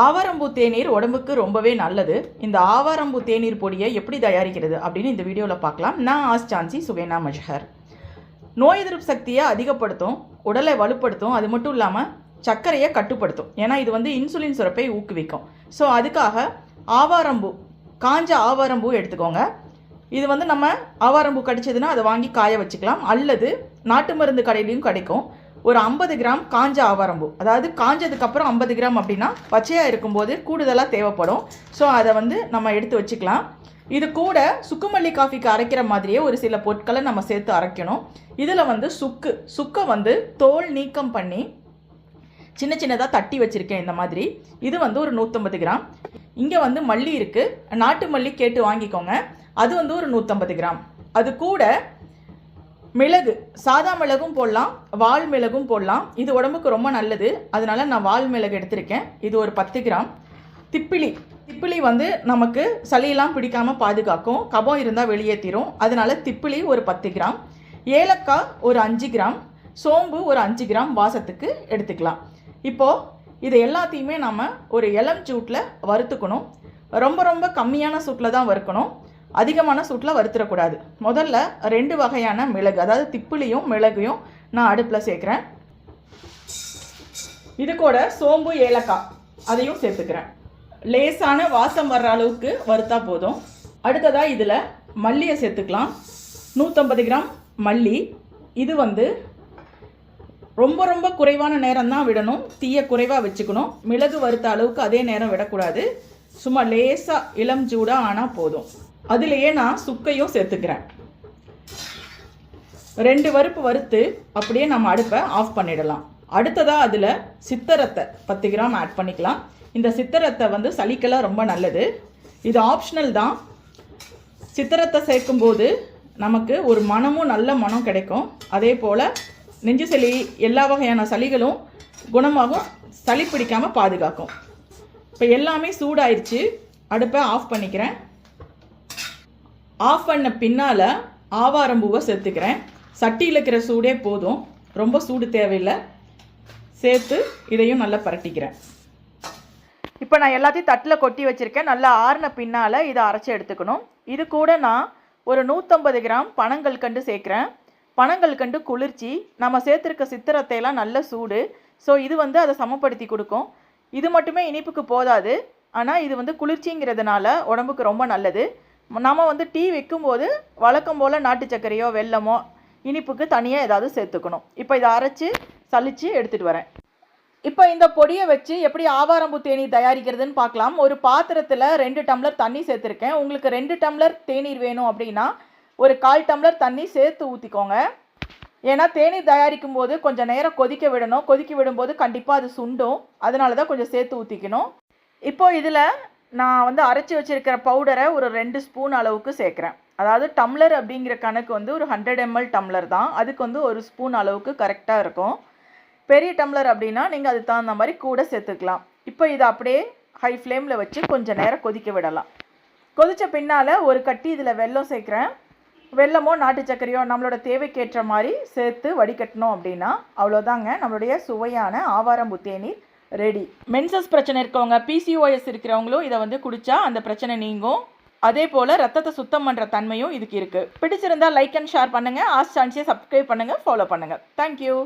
ஆவாரம்பூ தேநீர் உடம்புக்கு ரொம்பவே நல்லது. இந்த ஆவாரம்பூ தேநீர் பொடியை எப்படி தயாரிக்கிறது அப்படின்னு இந்த வீடியோவில் பார்க்கலாம். நான் ஆஸ் சான்சி சுவேனா மஜ்ஹர். நோய் எதிர்ப்பு சக்தியை அதிகப்படுத்தும் உடலை வலுப்படுத்தும் அது மட்டும் இல்லாமல் சர்க்கரையை கட்டுப்படுத்தும். ஏன்னா இது வந்து இன்சுலின் சுரப்பை ஊக்குவிக்கும். ஸோ அதுக்காக ஆவாரம்பூ காஞ்ச ஆவாரம்பூ எடுத்துக்கோங்க. இது வந்து நம்ம ஆவாரம்பூ கடிச்சதுன்னா அதை வாங்கி காய வச்சுக்கலாம். அல்லது நாட்டு மருந்து கடையிலையும் கிடைக்கும். ஒரு ஐம்பது கிராம் காஞ்ச ஆவாரம்பூ. அதாவது காஞ்சதுக்கப்புறம் ஐம்பது கிராம் அப்படின்னா பச்சையாக இருக்கும்போது கூடுதலாக தேவைப்படும். ஸோ அதை வந்து நம்ம எடுத்து வச்சுக்கலாம். இது கூட சுக்குமல்லி காஃபிக்கு அரைக்கிற மாதிரியே ஒரு சில பொருட்களை நம்ம சேர்த்து அரைக்கணும். இதில் வந்து சுக்கு. சுக்கை வந்து தோல் நீக்கம் பண்ணி சின்ன சின்னதாக தட்டி வச்சுருக்கேன் இந்த மாதிரி. இது வந்து ஒரு நூற்றம்பது கிராம். இங்கே வந்து மல்லி இருக்குது நாட்டு மல்லி கேட்டு வாங்கிக்கோங்க. அது வந்து ஒரு நூற்றம்பது கிராம். அது கூட மிளகு சாதா மிளகும் போடலாம் வால் மிளகும் போடலாம். இது உடம்புக்கு ரொம்ப நல்லது. அதனால நான் வால் மிளகு எடுத்திருக்கேன். இது ஒரு பத்து கிராம். திப்பிலி திப்பிலி வந்து நமக்கு சளியெல்லாம் பிடிக்காம பாதுகாக்கும். கபம் இருந்தால் வெளியேற்றிடும் அதனால திப்பிலி ஒரு பத்து கிராம். ஏலக்காய் ஒரு அஞ்சு கிராம். சோம்பு ஒரு அஞ்சு கிராம் வாசத்துக்கு எடுத்துக்கலாம். இப்போது இது எல்லாத்தையுமே நம்ம ஒரு இளம் சூட்டில் வறுத்துக்கணும். ரொம்ப ரொம்ப கம்மியான சூட்டில் தான் வறுக்கணும். அதிகமான சூட்டில் வறுத்துடக்கூடாது முதல்ல ரெண்டு வகையான மிளகு அதாவது திப்புளியும் மிளகையும் நான் அடுப்பில் சேர்க்குறேன். இது கூட சோம்பு ஏலக்காய் அதையும் சேர்த்துக்கிறேன். லேசான வாசம் வர்ற அளவுக்கு வறுத்தா போதும். அடுத்ததாக இதில் மல்லியை சேர்த்துக்கலாம். நூற்றம்பது கிராம் மல்லி. இது வந்து ரொம்ப ரொம்ப குறைவான நேரம் தான் விடணும். தீயை குறைவாக வச்சுக்கணும். மிளகு வறுத்த அளவுக்கு அதே நேரம் விடக்கூடாது. சும்மா லேசாக இளம் சூடாக ஆனால் போதும். அதுலேயே நான் சுக்கையும் சேர்த்துக்கிறேன். ரெண்டு வறுப்பு வறுத்து அப்படியே நம்ம அடுப்பை ஆஃப் பண்ணிடலாம். அடுத்ததாக அதில் சித்தரத்தை பத்து கிராம் ஆட் பண்ணிக்கலாம். இந்த சித்தரத்தை வந்து சளிக்கெல்லாம் ரொம்ப நல்லது. இது ஆப்ஷனல் தான். சித்தரத்தை சேர்க்கும்போது நமக்கு ஒரு மனமும் நல்ல மனம் கிடைக்கும். அதே போல் நெஞ்சு சளி எல்லா வகையான சளிகளும் குணமாகும் சளி பிடிக்காமல் பாதுகாக்கும். இப்போ எல்லாமே சூடாயிருச்சு. அடுப்பை ஆஃப் பண்ணிக்கிறேன். ஆஃப் பண்ண பின்னால் ஆவாரம் பூவை சேர்த்துக்கிறேன். சட்டியில் இருக்கிற சூடே போதும். ரொம்ப சூடு தேவையில்லை. சேர்த்து இதையும் நல்லா பரட்டிக்கிறேன். இப்போ நான் எல்லாத்தையும் தட்டில் கொட்டி வச்சுருக்கேன். நல்லா ஆறின பின்னால் இதை அரைச்சி எடுத்துக்கணும். இது கூட நான் ஒரு நூற்றம்பது கிராம் பனங்கள் கண்டு சேர்க்குறேன். பனங்கள் கண்டு குளிர்ச்சி. நம்ம சேர்த்துருக்க சித்திரத்தையெல்லாம் நல்ல சூடு. ஸோ இது வந்து அதை சமப்படுத்தி கொடுக்கும். இது மட்டுமே இனிப்புக்கு போதாது. ஆனால் இது வந்து குளிர்ச்சிங்கிறதுனால உடம்புக்கு ரொம்ப நல்லது. நம்ம வந்து டீ வைக்கும்போது வழக்கம் போல் நாட்டு சர்க்கரையோ வெல்லமோ இனிப்புக்கு தனியாக ஏதாவது சேர்த்துக்கணும். இப்போ இதை அரைச்சி சலித்து எடுத்துகிட்டு வரேன். இப்போ இந்த பொடியை வச்சு எப்படி ஆவாரம்பூ தேநீர் தயாரிக்கிறதுன்னு பார்க்கலாம். ஒரு பாத்திரத்தில் ரெண்டு டம்ளர் தண்ணி சேர்த்துருக்கேன். உங்களுக்கு ரெண்டு டம்ளர் தேநீர் வேணும் அப்படின்னா ஒரு கால் டம்ளர் தண்ணி சேர்த்து ஊற்றிக்கோங்க ஏன்னா தேநீர் தயாரிக்கும் போது கொஞ்சம் நேரம் கொதிக்க விடணும். கொதிக்க விடும்போது கண்டிப்பாக அது சுண்டும். அதனால தான் கொஞ்சம் சேர்த்து ஊற்றிக்கணும் இப்போ இதில் நான் வந்து அரைச்சி வச்சுருக்கிற பவுடரை ஒரு ரெண்டு ஸ்பூன் அளவுக்கு சேர்க்குறேன். அதாவது டம்ளர் அப்படிங்கிற கணக்கு வந்து ஒரு ஹண்ட்ரட் எம்எல் டம்ளர் தான். அதுக்கு வந்து ஒரு ஸ்பூன் அளவுக்கு கரெக்டாக இருக்கும். பெரிய டம்ளர் அப்படின்னா நீங்கள் அதுக்கு தகுந்த மாதிரி கூட சேர்த்துக்கலாம். இப்போ இதை அப்படியே ஹை ஃப்ளேமில் வச்சு கொஞ்சம் நேரம் கொதிக்க விடலாம். கொதித்த பின்னால் ஒரு கட்டி இதில் வெல்லம் சேர்க்குறேன். வெல்லமோ நாட்டு சர்க்கரையோ நம்மளோட தேவைக்கேற்ற மாதிரி சேர்த்து வடிகட்டணும் அப்படின்னா அவ்வளோதாங்க நம்மளுடைய சுவையான ஆவாரம் தேநீர் ரெடி. மென்சஸ் பிரச்சனை இருக்கவங்க பிசிஓஎஸ் இருக்கிறவங்களும் இதை வந்து குடித்தா அந்த பிரச்சனை நீங்கும். அதே போல் ரத்தத்தை சுத்தம் பண்ணுற தன்மையும் இதுக்கு இருக்குது பிடிச்சிருந்தால் லைக் அண்ட் ஷேர் பண்ணுங்கள் ஆஸ் சான்ஸியை சப்ஸ்கிரைப் பண்ணுங்கள் ஃபாலோ பண்ணுங்கள் தேங்க்யூ